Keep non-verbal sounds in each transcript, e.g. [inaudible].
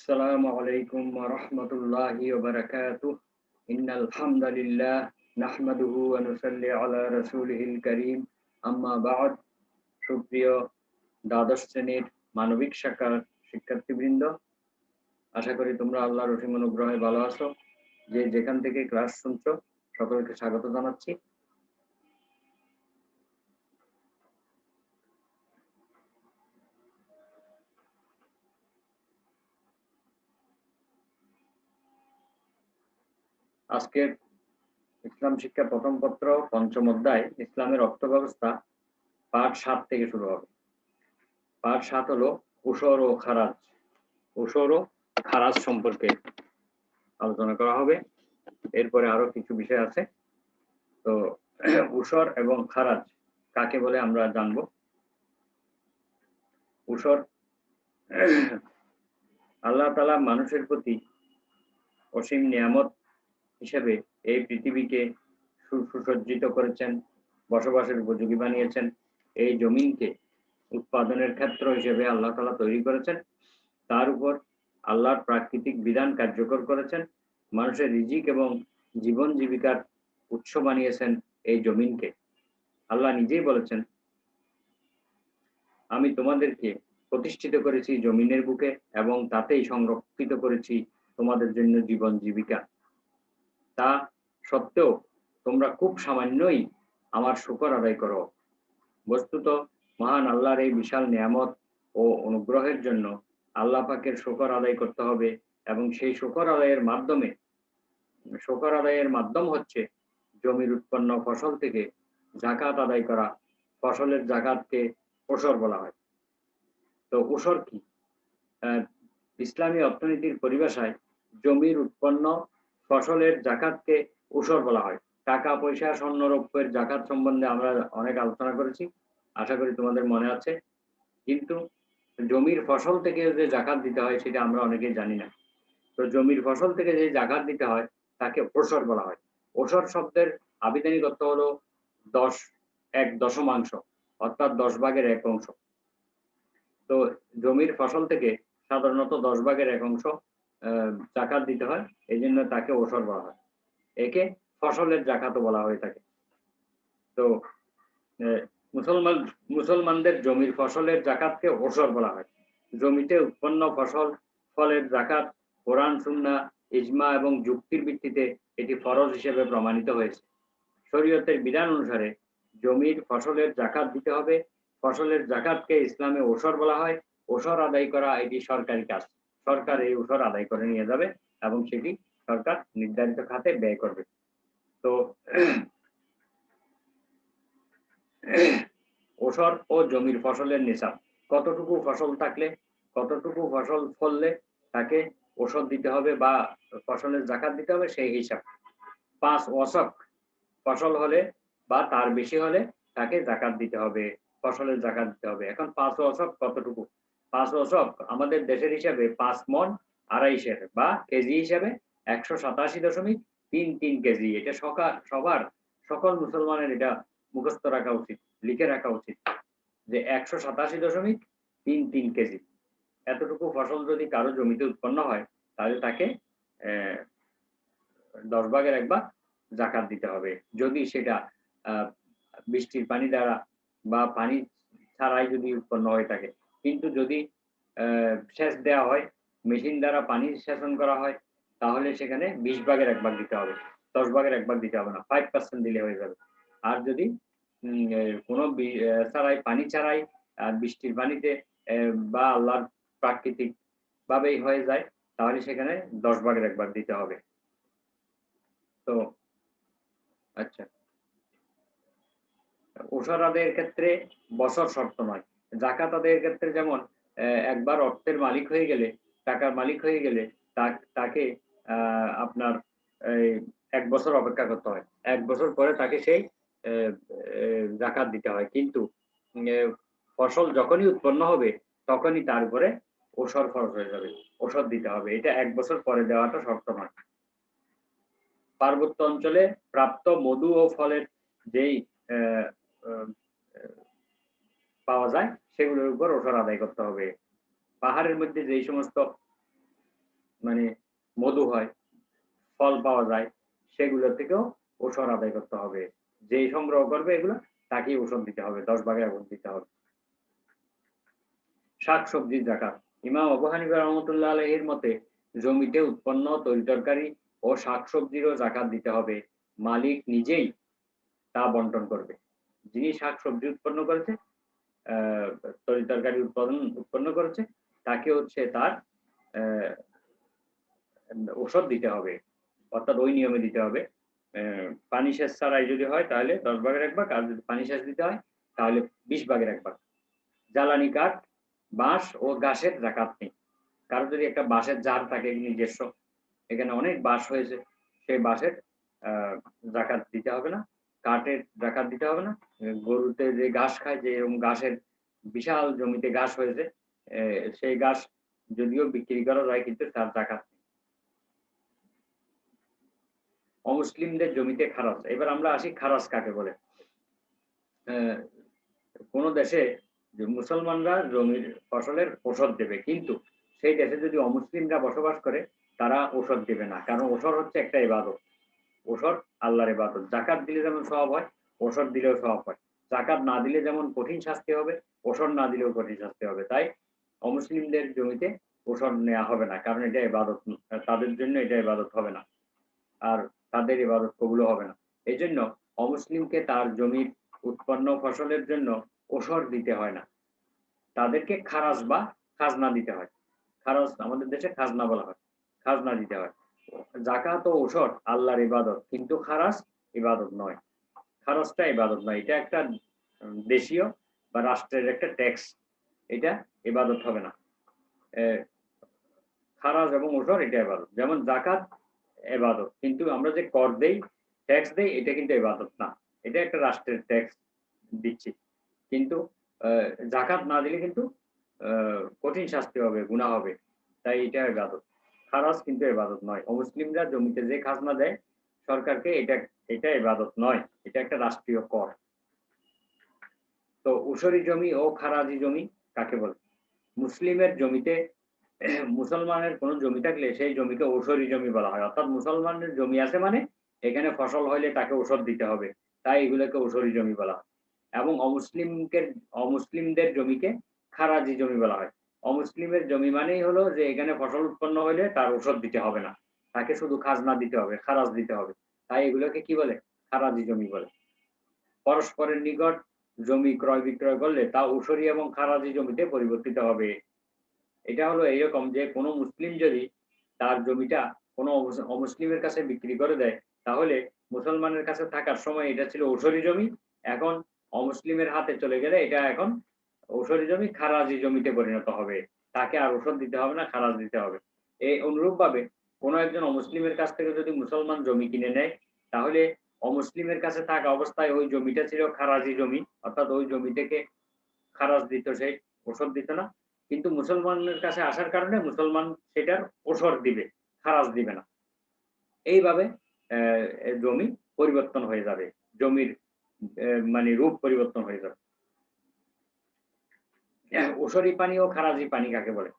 السلام عليكم ورحمة الله وبركاته إن الحمد لله نحمده ونصلي على رسوله الكريم أما بعد সুপ্রিয় দ্বাদশ শ্রেণীর মানবিক শাখার শিক্ষার্থীবৃন্দ আশা করি তোমরা আল্লাহ রহিম অনুগ্রহে ভালো আছো যে যেখান থেকে ক্লাস শুনছো সকলকে স্বাগত জানাচ্ছি আজকের ইসলাম শিক্ষা প্রথম পত্র, পঞ্চম অধ্যায়, ইসলামের অর্থ ব্যবস্থা পাঠ সাত থেকে শুরু হবে। পাঠ সাত হলো উসর ও খারাজ। উসর ও খারাজ সম্পর্কে আলোচনা করা হবে। এরপরে আরও কিছু বিষয় আছে। তো [clears throat] উসর এবং খারাজ কাকে বলে আমরা জানব। উসর [clears throat] আল্লাহ তালা মানুষের প্রতি অসীম নিয়ামত হিসেবে এই পৃথিবীকে সুসজ্জিত করেছেন, বসবাসের উপযোগী বানিয়েছেন। এই জমিনকে উৎপাদনের ক্ষেত্র হিসেবে আল্লাহ তালা তৈরি করেছেন। তার উপর আল্লাহর প্রাকৃতিক বিধান কার্যকর করেছেন। মানুষের রিজিক এবং জীবন জীবিকার উৎস বানিয়েছেন এই জমিনকে। আল্লাহ নিজেই বলেছেন, আমি তোমাদেরকে প্রতিষ্ঠিত করেছি জমিনের বুকে এবং তাতেই সংরক্ষিত করেছি তোমাদের জন্য জীবন জীবিকা। তা সত্ত্বেও তোমরা খুব সামান্যই আমার শুকর আদায় করো। বস্তুত মহান আল্লাহর এই বিশাল নিয়ামত ও অনুগ্রহের জন্য আল্লাহ পাকের শুকর আদায় করতে হবে এবং সেই শুকর আদায়ের মাধ্যমে, শুকর আদায়ের মাধ্যম হচ্ছে জমির উৎপন্ন ফসল থেকে জাকাত আদায় করা। ফসলের জাকাতকে ওসর বলা হয়। তো ওসর কি? ইসলামী অর্থনীতির পরিভাষায় জমির উৎপন্ন ফসলের জাকাতকে উসর বলা হয়। টাকা পয়সা স্বর্ণ রৌপ্যের জাকাত সম্বন্ধে আমরা অনেক আলোচনা করেছি, আশা করি তোমাদের মনে আছে। কিন্তু জমির ফসল থেকে যে জাকাত দিতে হয় সেটা আমরা অনেকেই জানি না। তো জমির ফসল থেকে যে জাকাত দিতে হয় তাকে ওসর বলা হয়। ওসর শব্দের আবিধানিক অর্থ হলো দশ, এক দশমাংশ, অর্থাৎ দশ ভাগের এক অংশ। তো জমির ফসল থেকে সাধারণত দশ ভাগের এক অংশ জাকাত দিতে হয় এই জন্য তাকে ওসর বলা হয়। একে ফসলের জাকাতও বলা হয়ে থাকে। তো মুসলমান, মুসলমানদের জমির ফসলের জাকাতকে ওসর বলা হয়। জমিতে উৎপন্ন ফসল, ফলের জাকাত, কোরআন সুন্না ইজমা এবং যুক্তির ভিত্তিতে এটি ফরজ হিসেবে প্রমাণিত হয়েছে। শরীয়তের বিধান অনুসারে জমির ফসলের জাকাত দিতে হবে। ফসলের জাকাতকে ইসলামে ওসর বলা হয়। ওসর আদায় করা এটি সরকারি কাজ। সরকার এই উসর আদায় করে নিয়ে যাবে এবং সেটি সরকার নির্ধারিত খাতে ব্যয় করবে। তো ওসর ও জমির ফসলের নিসাব কতটুকু ফসল থাকলে, কতটুকু ফসল ফললে তাকে ওষুধ দিতে হবে বা ফসলের জাকাত দিতে হবে সেই হিসাব। পাঁচ অশক ফসল হলে বা তার বেশি হলে তাকে জাকাত দিতে হবে, ফসলের জাকাত দিতে হবে। এখন পাঁচ অশক কতটুকু? পাঁচ দশক আমাদের দেশের হিসাবে পাঁচ মন আড়াইশের বা কেজি হিসাবে একশো সাতাশি দশমিক তিন তিন কেজি। এটা সকাল সবার, সকল মুসলমানের এটা মুখস্থ রাখা উচিত, লিখে রাখা উচিত যে একশো সাতাশি দশমিক তিন তিন কেজি। এতটুকু ফসল যদি কারও জমিতে উৎপন্ন হয়, তাহলে তাকে দশ ভাগের এক ভাগ জাকাত দিতে হবে। যদি সেটা বৃষ্টির পানি দ্বারা বা পানি ছাড়াই যদি উৎপন্ন হয়ে থাকে কিন্তু যদি সেচ দেওয়া হয়, মেশিন দ্বারা পানি সেচন করা হয়, তাহলে সেখানে বিশ ভাগের এক ভাগ দিতে হবে, দশ ভাগের এক ভাগ দিতে হবে না ফাইভ পার্সেন্ট দিলে হয়ে যাবে। আর যদি কোনো ছাড়াই, পানি ছাড়াই, আর বৃষ্টির পানিতে বা আল্লাহর প্রাকৃতিক ভাবেই হয়ে যায়, তাহলে সেখানে দশ ভাগের এক ভাগ দিতে হবে। তো আচ্ছা। ওষর আদায়ের ক্ষেত্রে বছর শর্ত নয়। জাকাত আদায়ের ক্ষেত্রে যেমন একবার অর্থের মালিক হয়ে গেলে, টাকার মালিক হয়ে গেলে তাকে আপনার এক বছর অপেক্ষা করতে হয়। এক বছর পরে তাকে সেই জাকাত দিতে হয়। কিন্তু ফসল যখনই উৎপন্ন হবে, তখনই তার উপরে ওষর খরচ হয়ে যাবে ওষুধ দিতে হবে। এটা এক বছর পরে দেওয়াটা শর্ত নয়। পার্বত্য অঞ্চলে প্রাপ্ত মধু ও ফলের যেই পাওয়া যায়, সেগুলোর উপর ওষর আদায় করতে হবে। পাহাড়ের মধ্যে যেই সমস্ত মানে মধু হয়, ফল পাওয়া যায়, সেগুলো থেকেও ওষুধ আদায় করতে হবে। যেই সংগ্রহ করবে এগুলো, তাকেই ওষুধ দিতে হবে, দশ ভাগের আগুন দিতে হবে। শাক সবজির জাকাত ইমাম আবু হানিফা রহমতুল্লাহ আলহির মতে, জমিতে উৎপন্ন তরি তরকারি ও শাক সবজিরও জাকাত দিতে হবে। মালিক নিজেই তা বন্টন করবে। যিনি শাক সবজি উৎপন্ন করেছে তরি তরকারি উৎপাদন, উৎপন্ন করেছে। তাকে হচ্ছে তার ওষুধ দিতে হবে। অর্থাৎ ওই নিয়মে দিতে হবে। পানি সেচ ছাড়াই যদি হয়, তাহলে দশ ভাগের এক ভাগ। আর যদি পানি সেচ দিতে হয়, তাহলে বিশ ভাগের এক ভাগ। জ্বালানি কাঠ, বাঁশ ও গাছের জাকাত নেই। কারও যদি একটা বাঁশের জার থাকে নিজস্ব, এখানে অনেক বাঁশ হয়েছে। সেই বাঁশের, আহ, জাকাত দিতে হবে না। কাঠের জাকাত দিতে হবে না। গরুতে যে ঘাস খায়, যে এরকম ঘাসের বিশাল জমিতে ঘাস হয়েছে সেই ঘাস যদিও বিক্রি করা যায়, কিন্তু তার জাকাত অমুসলিমদের জমিতে খারাজ এবার আমরা আসি খারাজ কাকে বলে। কোন দেশে মুসলমানরা জমির ফসলের ওষুধ দেবে, কিন্তু সেই দেশে যদি অমুসলিমরা বসবাস করে, তারা ওষুধ দেবে না, কারণ ওষুধ হচ্ছে একটা ইবাদত ওষুধ, আল্লাহর ইবাদত। জাকাত দিলে যেমন সব হয়, ওষুধ দিলেও সব হয়। জাকাত না দিলে যেমন কঠিন শাস্তি হবে, ওষুধ না দিলেও কঠিন শাস্তি হবে। তাই অমুসলিমদের জমিতে ওষুধ নেওয়া হবে না, কারণ এটা ইবাদত, তাদের জন্য এটা ইবাদত হবে না। আর তাদের ইবাদত কবুল হবে না। এই জন্য অমুসলিমকে তার জমির উৎপন্ন ফসলের জন্য ওষর দিতে হয় না। তাদেরকে খারাজ বা খাজনা দিতে হয়। খারাজ আমাদের দেশে খাজনা বলা হয়। খাজনা দিতে হয়। জাকাত ও ওষর আল্লাহর ইবাদত, কিন্তু খারাজ ইবাদত নয়। খারাজটা ইবাদত নয়, এটা একটা দেশীয় বা রাষ্ট্রের একটা ট্যাক্স এটা ইবাদত হবে না। খারাজ এবং ওষর এটা ইবাদত, যেমন জাকাত এবাদত কিন্তু আমরা যে কর দেই ট্যাক্স দেই, এটা কিন্তু এবাদত না। এটা একটা রাষ্ট্রের ট্যাক্স দিচ্ছি। কিন্তু জাকাত না দিলে কিন্তু কঠিন শাস্তি হবে গুণা হবে। তাই এটা এবাদত খারাজ কিন্তু এবাদত নয়। অমুসলিমরা জমিতে যে খাজনা দেয়, সরকারকে এটা এটা এবাদত নয়, এটা একটা রাষ্ট্রীয় কর। তো উসরি জমি ও খারাজি জমি কাকে বলে? মুসলিমের জমিতে, মুসলমানের কোনো জমি থাকলে সেই জমিকে ঔষধি জমি বলা হয়। অর্থাৎ মুসলমানের জমি আছে মানে এখানে ফসল হইলে তাকে ঔষধ দিতে হবে, তাই এগুলোকে ঔষধি জমি বলা হয়। এবং অমুসলিমকে, অমুসলিমদের জমিকে খারাজি জমি বলা হয়। অমুসলিমের জমি মানেই হলো যে এখানে ফসল উৎপন্ন হইলে তার ঔষধ দিতে হবে না। তাকে শুধু খাজনা দিতে হবে, খারাজ দিতে হবে। তাই এগুলোকে কি বলে? খারাজি জমি বলে। পরস্পরের নিকট জমি ক্রয় বিক্রয় করলে তা ঔষধি এবং খারাজি জমিতে পরিবর্তিত হবে। এটা হলো এইরকম যে কোনো মুসলিম যদি তার জমিটা কোনো অমুসলিমের কাছে বিক্রি করে দেয়, তাহলে মুসলমানের কাছে থাকার সময় এটা ছিল ঔষধি জমি। এখন অমুসলিমের হাতে চলে গেলে এটা এখন ঔষধি জমি খারাজি জমিতে পরিণত হবে। তাকে আর ওষুধ দিতে হবে না, খারাজ দিতে হবে। এই অনুরূপ ভাবে কোনো একজন অমুসলিমের কাছ থেকে যদি মুসলমান জমি কিনে নেয়, তাহলে অমুসলিমের কাছে থাকা অবস্থায় ওই জমিটা ছিল খারাজি জমি, অর্থাৎ ওই জমি থেকে খারাজ দিত সে ওষুধ দিত না। কিন্তু মুসলমানের কাছে আসার কারণে মুসলমান সেটার ওষর দিবে, খারাজ দিবে না। এইভাবে জমি পরিবর্তন হয়ে যাবে। জমির মানে রূপ পরিবর্তন হয়ে যাবে। ওসরি পানি ও খারাজি পানি কাকে বলে?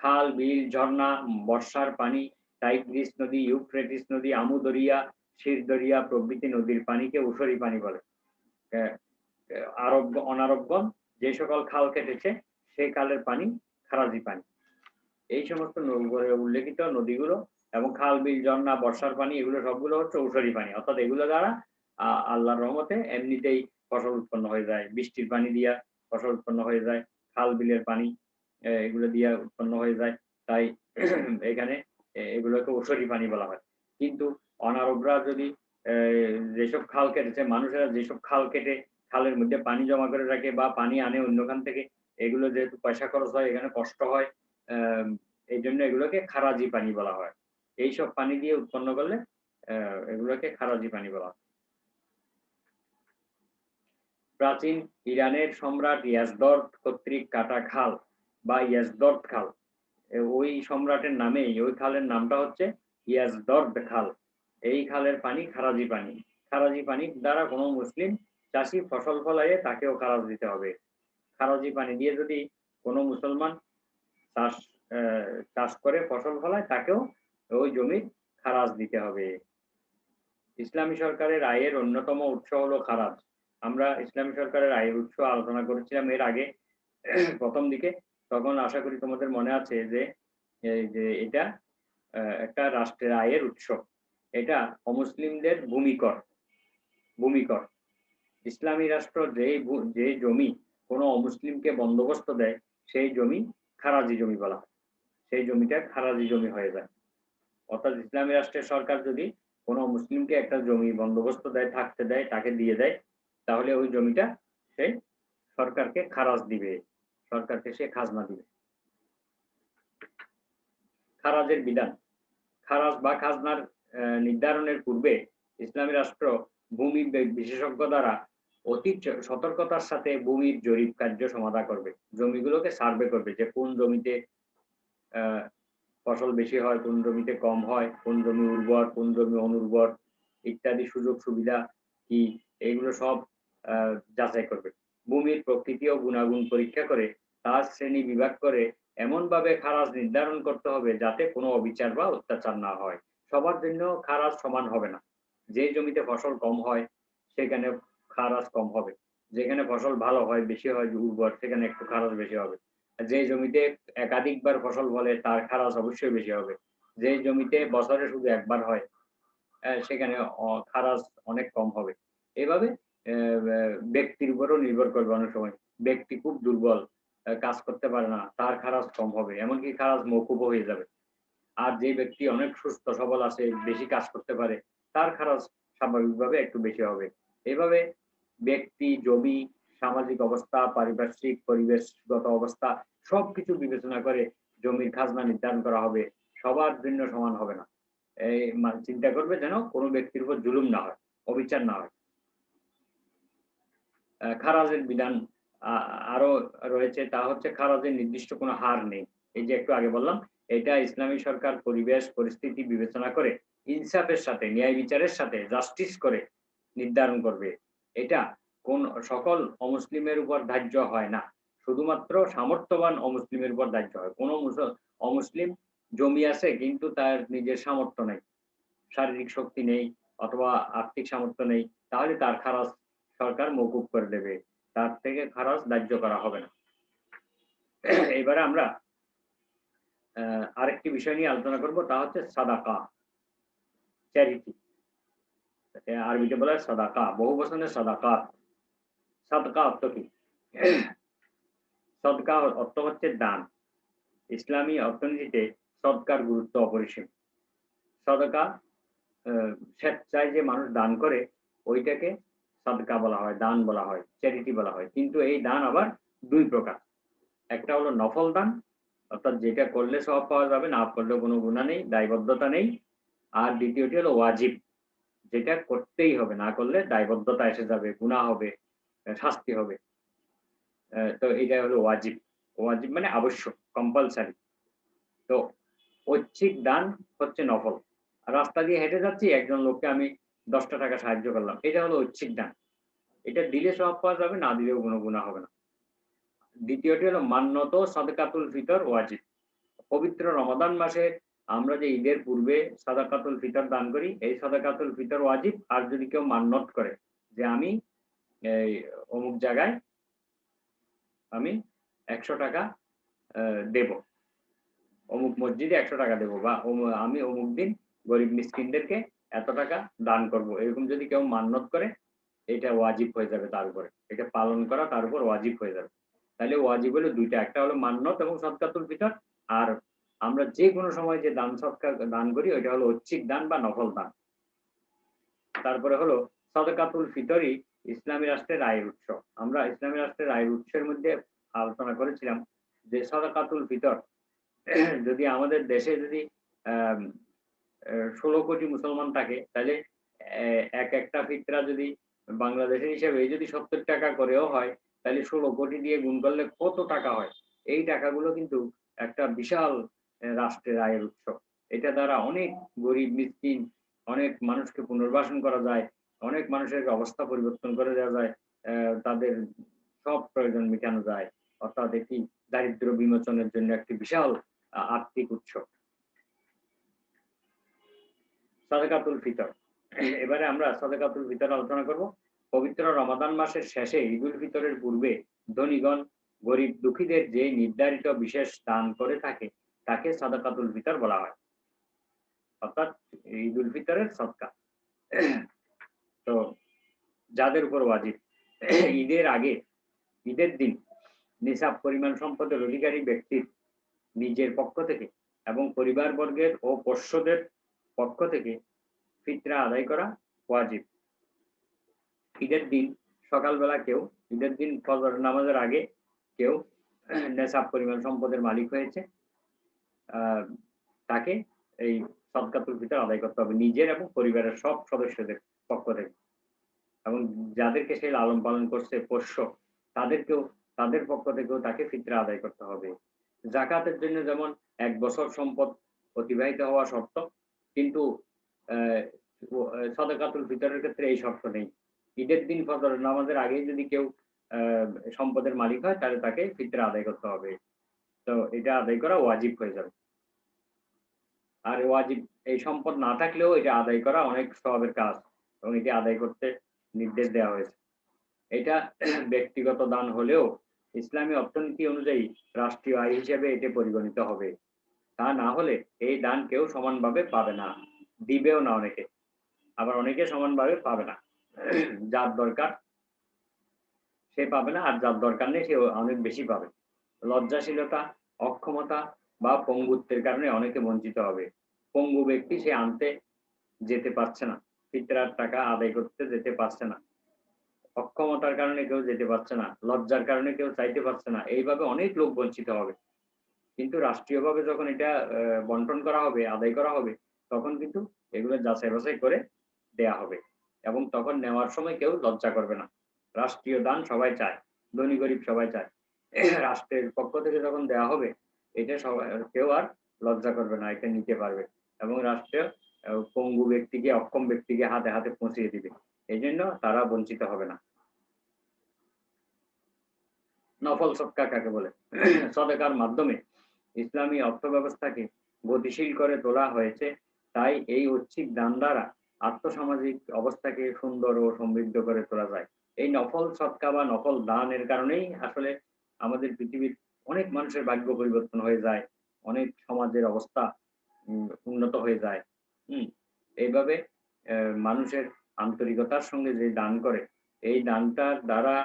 খাল, বিল, ঝর্ণা, বর্ষার পানি, টাইগ্রিস নদী, ইউফ্রেটিস নদী আমুদরিয়া শিরদরিয়া প্রভৃতি নদীর পানিকে ওসরি পানি বলে। আরোগ্য, অনারোগ্য, যে সকল খাল কেটেছে সেই কালের পানি খারাজি পানি। এই সমস্ত উল্লেখিত নদীগুলো এবং খাল, বিল, ঝর্ণা, বর্ষার পানি, এগুলো সবগুলো হচ্ছে ঔষধি পানি। অর্থাৎ এগুলো দ্বারা আল্লাহর রহমতে এমনিতেই ফসল উৎপন্ন হয়ে যায়। বৃষ্টির পানি দিয়া ফসল উৎপন্ন হয়ে যায়। খাল, বিলের পানি এগুলো দিয়ে উৎপন্ন হয়ে যায়। তাই [clears throat] এখানে এগুলোকে ঔষধি পানি বলা হয়। কিন্তু অনারবরা যদি যেসব খাল কেটেছে, মানুষেরা যেসব খাল কেটে খালের মধ্যে পানি জমা করে রাখে বা পানি আনে অন্যখান থেকে, এগুলো যেহেতু পয়সা খরচ হয়, এখানে কষ্ট হয় এই জন্য এগুলোকে খারাজি পানি বলা হয়। এইসব পানি দিয়ে উৎপন্ন করলে এগুলোকে খারাজি পানি বলা হয়। প্রাচীন ইরানের সম্রাট ইয়াজদর্দ কর্তৃক কাটা খাল বা ইয়াজদর্দ খাল। ওই সম্রাটের নামেই, ওই খালের নামটা হচ্ছে ইয়াজদর্দ খাল। এই খালের পানি খারাজি পানি। খারাজি পানি দ্বারা কোনো মুসলিম চাষি ফসল ফলাইয়ে তাকেও খারাজ দিতে হবে। খারাজি পানি দিয়ে যদি কোনো মুসলমান চাষ চাষ করে, ফসল ফলায়, তাকেও ওই জমির খারাজ দিতে হবে। ইসলামী সরকারের আয়ের অন্যতম উৎস হলো খারাজ। আমরা ইসলামী সরকারের আয়ের উৎস আলোচনা করেছিলাম এর আগে, প্রথম দিকে। তখন আশা করি তোমাদের মনে আছে যে যে এটা একটা রাষ্ট্রের আয়ের উৎস। এটা অমুসলিমদের ভূমিকর ভূমিকর। ইসলামী রাষ্ট্র যে যে জমি কোনো অমুসলিমকে বন্দোবস্ত দেয়, সেই জমি খারাজি জমি বলা হয়। সেই জমিটা খারাজি জমি হয়ে যায়। অর্থাৎ ইসলামী রাষ্ট্রের সরকার যদি কোনো মুসলিমকে একটা জমি বন্দোবস্ত দেয়, থাকতে দেয়, তাকে দিয়ে দেয় তাহলে ওই জমিটা সে সরকারকে খারাজ দিবে, সরকারকে সে খাজনা দিবে। খারাজের বিধান। খারাজ বা খাজনার নির্ধারণের পূর্বে ইসলামী রাষ্ট্র ভূমি বিশেষজ্ঞ দ্বারা অতি সতর্কতার সাথে ভূমির জরিপ কার্য সমাধা করবে। জমিগুলোকে সার্ভে করবে যে কোন জমিতে ফসল বেশি হয়, কোন জমিতে কম হয়, কোন জমি উর্বর, কোন জমি অনুর্বর ইত্যাদি সুযোগ সুবিধা কি এগুলো সব যাচাই করবে। ভূমির প্রকৃতি ও গুণাগুণ পরীক্ষা করে তার শ্রেণি বিভাগ করে এমন ভাবে খারাজ নির্ধারণ করতে হবে যাতে কোনো অবিচার বা অত্যাচার না হয়। সবার জন্য খারাজ সমান হবে না। যে জমিতে ফসল কম হয়, সেখানে খারাজ কম হবে। যেখানে ফসল ভালো হয়, বেশি হয়, উর্বর, সেখানে একটু খারাজ বেশি হবে। যে জমিতে একাধিকবার ফসল বলে তার খারাজ অবশ্যই বেশি হবে। যে জমিতে বছরে শুধু একবার হয় সেখানে খারাজ অনেক কম হবে। এভাবে ব্যক্তির উপরও নির্ভর করবে অনেক সময়। ব্যক্তি খুব দুর্বল কাজ করতে পারে না, তার খারাজ কম হবে, এমনকি খারাজ মৌকুব হয়ে যাবে। আর যে ব্যক্তি অনেক সুস্থ, সবল আছে, বেশি কাজ করতে পারে, তার খারাজ স্বাভাবিকভাবে একটু বেশি হবে। এভাবে ব্যক্তি, জমি, সামাজিক অবস্থা, পারিপার্শ্বিক, পরিবেশগত অবস্থা, সবকিছু বিবেচনা করে জমির খাজনা নির্ধারণ করা হবে, সবার জন্য সমান হবে না। এই চিন্তা করবে যেন কোনো ব্যক্তির উপর জুলুম না হয়, অবিচার না হয়। খারাজের বিধান আরও রয়েছে, তা হচ্ছে খারাজের নির্দিষ্ট কোনো হার নেই। এই যে একটু আগে বললাম, এটা ইসলামী সরকার পরিবেশ, পরিস্থিতি বিবেচনা করে ইনসাফের সাথে, ন্যায় বিচারের সাথে, জাস্টিস করে নির্ধারণ করবে। এটা কোন সকল অমুসলিমের উপর ধার্য হয় না। শুধুমাত্র সামর্থ্যবান অমুসলিমের উপর ধার্য হয়। কোনো মুসল- অমুসলিম জমি আছে, কিন্তু তার নিজের সামর্থ্য নেই, শারীরিক শক্তি নেই, অথবা আর্থিক সামর্থ্য নেই, তাহলে তার খারাজ সরকার মকুব করে দেবে। তার থেকে খারাজ ধার্য করা হবে না। এবারে আমরা আরেকটি বিষয় নিয়ে আলোচনা করব, তা হচ্ছে সাদাকা চ্যারিটি আরবিতে বলা সাদাকা, বহু বচনের সাদাকাত সাদকা অর্থ কি? সদকা অর্থ হচ্ছে দান। ইসলামী অর্থনীতিতে সদকার গুরুত্ব অপরিসীম। সদকা স্বেচ্ছায় যে মানুষ দান করে, ওইটাকে সদকা বলা হয়, দান বলা হয় চ্যারিটি বলা হয়। কিন্তু এই দান আবার দুই প্রকার। একটা হলো নফল দান, অর্থাৎ যেটা করলে সব পাওয়া যাবে, না করলে কোনো গুণা নেই, দায়বদ্ধতা নেই। আর দ্বিতীয়টি হলো ওয়াজিব, যেটা করতেই হবে, না করলে দায়বদ্ধতা এসে যাবে গুণা হবে, শাস্তি হবে। তো এটা হলো ওয়াজিব। ওয়াজিব মানে আবশ্যক কম্পালসারি তো ঐচ্ছিক দান হচ্ছে নফল। রাস্তা দিয়ে হেঁটে যাচ্ছি, একজন লোককে আমি দশটা টাকা সাহায্য করলাম। এটা হলো ঐচ্ছিক দান। এটা দিলে সব পাওয়া যাবে, না দিলেও কোনো গুণা হবে না। দ্বিতীয়টি হলো মান্যত সাদকাতুল ফিতর ওয়াজিব। পবিত্র রমাদান মাসে আমরা যে ঈদের পূর্বে সাদাকাতুল ফিতর দান করি, এই সাদাকাতুল ফিতর ওয়াজিব, আর যদি কেউ মান্যত করে যে আমি এই অমুক জায়গায় আমি একশো টাকা দেব। অমুক মসজিদে একশো টাকা দেবো বা আমি অমুক দিন গরিব মিসকিনদেরকে এত টাকা দান করব। এরকম যদি কেউ মান্যত করে, এটা ওয়াজিব হয়ে যাবে তার উপরে। এটা পালন করা তার উপর ওয়াজিব হয়ে যাবে। তাহলে ওয়াজিব হলো দুইটা, একটা হলো মান্যত এবং সদকাতুল ফিতর। আর আমরা যে কোনো সময় যে দান সৎকার দান করি, ওইটা হলো ঐচ্ছিক দান বা নফল দান। তারপরে হলো সদকাতুল ফিতরই ইসলামী রাষ্ট্রের আয়ের উৎস। আমরা ইসলামী রাষ্ট্রের আয়ের উৎসের মধ্যে আলোচনা করেছিলাম যে সদকাতুল ফিতর, যদি আমাদের দেশে যদি ষোলো কোটি মুসলমান থাকে, তাহলে এক একটা ফিতরা যদি বাংলাদেশের হিসাবে যদি সত্তর টাকা করেও হয়, তাহলে ষোলো কোটি দিয়ে গুণ করলে কত টাকা হয়? এই টাকাগুলো কিন্তু একটা বিশাল রাষ্ট্রের আয়ের উৎস। এটা দ্বারা অনেক গরিব, মিসকিন, অনেক মানুষকে পুনর্বাসন করা যায়, অনেক মানুষের অবস্থা পরিবর্তন করে দেওয়া যায় তাদের সব প্রয়োজন মেটানো যায়। অর্থাৎ একটি দারিদ্র বিমোচনের জন্য একটি বিশাল আর্থিক উৎস। সাদাকাতুল ফিতর। এবারে আমরা সাদাকাতুল ফিতর আলোচনা করব। পবিত্র রমাদান মাসের শেষে ঈদুল ফিতরের পূর্বে ধনীগণ, গরিব দুঃখীদের যে নির্ধারিত বিশেষ দান করে থাকে, তাকে সাদাকাতুল ফিতর বলা হয়। অর্থাৎ ঈদুল ফিতরের সৎকা তো যাদের উপর ওয়াজিব, ঈদের আগে, ঈদের দিন নিসাব পরিমাণ সম্পদের অধিকারী ব্যক্তির নিজের পক্ষ থেকে এবং পরিবারবর্গের ও পোষ্যদের পক্ষ থেকে ফিতরা আদায় করা ওয়াজিব। ঈদের দিন সকালবেলা কেউ, ঈদের দিন ফজর নামাজের আগে কেউ নেশাব পরিমাণ সম্পদের মালিক হয়েছে। তাকে এই সদকাতুল ফিতর আদায় করতে হবে নিজের এবং পরিবারের সব সদস্যদের পক্ষ থেকে। এবং যাদেরকে সে লালন পালন করছে পোষ্য, তাদেরকেও, তাদের পক্ষ থেকেও তাকে ফিতরা আদায় করতে হবে। জাকাতের জন্য যেমন এক বছর সম্পদ অতিবাহিত হওয়া শর্ত কিন্তু আহ, ফিতরের ক্ষেত্রে এই শর্ত নেই। ঈদের দিন ফজর নামাজের আগে যদি কেউ সম্পদের মালিক হয় তাহলে তাকে ফিতরা আদায় করতে হবে। তো এটা আদায় করা ওয়াজিব হয়ে যাবে। আর ওয়াজিব এই সম্পদ না থাকলেও এটা আদায় করা অনেক সবের কাজ এবং এটি আদায় করতে নির্দেশ দেওয়া হয়েছে। এটা ব্যক্তিগত দান হলেও ইসলামী অর্থনীতি অনুযায়ী রাষ্ট্রীয় আয় হিসেবে এটি পরিগণিত হবে। তা না হলে এই দান কেউ সমানভাবে পাবে না। দিবেও না অনেকে। আবার অনেকে সমানভাবে পাবে না। যার দরকার সে পাবে না, আর যার দরকার নেই সে অনেক বেশি পাবে। লজ্জাশীলতা, অক্ষমতা বা পঙ্গুত্বের কারণে অনেকে বঞ্চিত হবে। পঙ্গু ব্যক্তি সে আনতে যেতে পারছে না। ফিতরার টাকা আদায় করতে যেতে পারছে না। অক্ষমতার কারণে কেউ যেতে পারছে না। লজ্জার কারণে কেউ চাইতে পারছে না। এইভাবে অনেক লোক বঞ্চিত হবে। কিন্তু রাষ্ট্রীয়ভাবে যখন এটা বন্টন করা হবে আদায় করা হবে তখন কিন্তু এগুলো যাচাই বাছাই করে দেয়া হবে। এবং তখন নেওয়ার সময় কেউ লজ্জা করবে না। রাষ্ট্রীয় দান সবাই চায় ধনী গরিব সবাই চায়। [clears throat] রাষ্ট্রের পক্ষ থেকে যখন দেয়া হবে এটা সবাই কেউ আর লজ্জা করবে না এটা নিতে পারবে। এবং রাষ্ট্র আহ, পঙ্গু ব্যক্তিকে অক্ষম ব্যক্তিকে হাতে হাতে পৌঁছিয়ে দিবে। এই জন্য তারা বঞ্চিত হবে না। নফল সৎকা কাকে বলে? [clears throat] সদকার মাধ্যমে ইসলামী অর্থ ব্যবস্থাকে গতিশীল করে তোলা হয়েছে, তাই এই ঐচ্ছিক দান দ্বারা আর্থসামাজিক অবস্থাকে সুন্দর ও সমৃদ্ধ করে তোলা যায়। এই নফল সৎকা বা নফল দানের কারণেই আসলে আমাদের পৃথিবীর অনেক মানুষের ভাগ্য পরিবর্তন হয়ে যায়, অনেক সমাজের অবস্থা উন্নত হয়ে যায়। হম, এইভাবে মানুষের আন্তরিকতার সঙ্গে যে দান করে, এই দানটার দ্বারা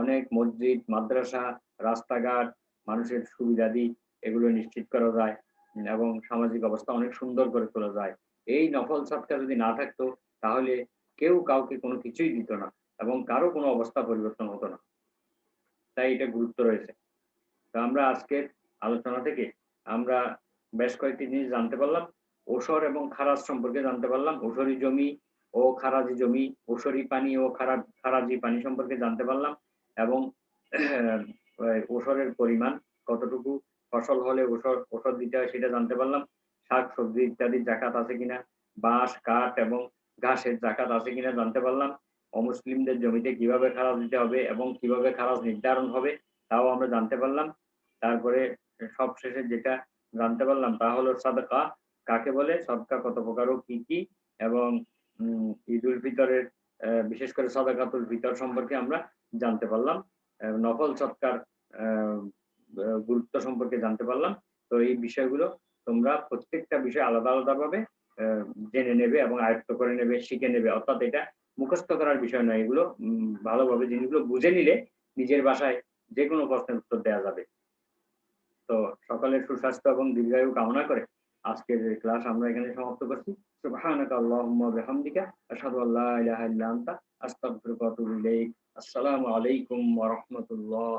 অনেক মসজিদ, মাদ্রাসা, রাস্তাঘাট মানুষের সুবিধাদি এগুলো নিশ্চিত করা যায়। এবং সামাজিক অবস্থা অনেক সুন্দর করে তোলা যায়। এই নফল সৎকা যদি না থাকতো, তাহলে কেউ কাউকে কোনো কিছুই দিত না এবং কারও কোনো অবস্থা পরিবর্তন হতো না। তাই এটা গুরুত্ব রয়েছে। তো আমরা আজকের আলোচনা থেকে আমরা বেশ কয়েকটি জিনিস জানতে পারলাম। ওসর এবং খারাজ সম্পর্কে জানতে পারলাম। ওসরি জমি ও খারাজি জমি ওসরি পানি ও খারাপ, খারাজি পানি সম্পর্কে জানতে পারলাম। এবং ওসরের পরিমাণ কতটুকু ফসল হলে ওসর ওষুধ দিতে হয় সেটা জানতে পারলাম। শাক, সবজি ইত্যাদির জাকাত আছে কিনা? বাঁশ, কাঠ এবং ঘাসের জাকাত আছে কিনা জানতে পারলাম। অমুসলিমদের জমিতে কীভাবে খারাজ দিতে হবে এবং কীভাবে খারাজ নির্ধারণ হবে তাও আমরা জানতে পারলাম। তারপরে সব শেষে যেটা জানতে পারলাম তা হলো সাদকা। কাকে বলে? সদকা কত প্রকার ও কি কি? এবং ঈদ উল ফিতরের বিশেষ করে সাদাকাতুল ফিতর সম্পর্কে আমরা জানতে পারলাম। নকল সৎকার গুরুত্ব সম্পর্কে জানতে পারলাম। তো এই বিষয়গুলো তোমরা প্রত্যেকটা বিষয় আলাদা আলাদা ভাবে জেনে নেবে এবং আয়ত্ত করে নেবে, শিখে নেবে। অর্থাৎ এটা মুখস্থ করার বিষয় নয়। এগুলো ভালোভাবে জিনিসগুলো বুঝে নিলে নিজের বাসায় যে কোনো প্রশ্নের উত্তর দেওয়া যাবে। তো সকলের সুস্বাস্থ্য এবং দীর্ঘায়ু কামনা করে আজকের ক্লাস আমরা এখানে সমাপ্ত করছি। আসসালামু আলাইকুম ওয়া রাহমাতুল্লাহ।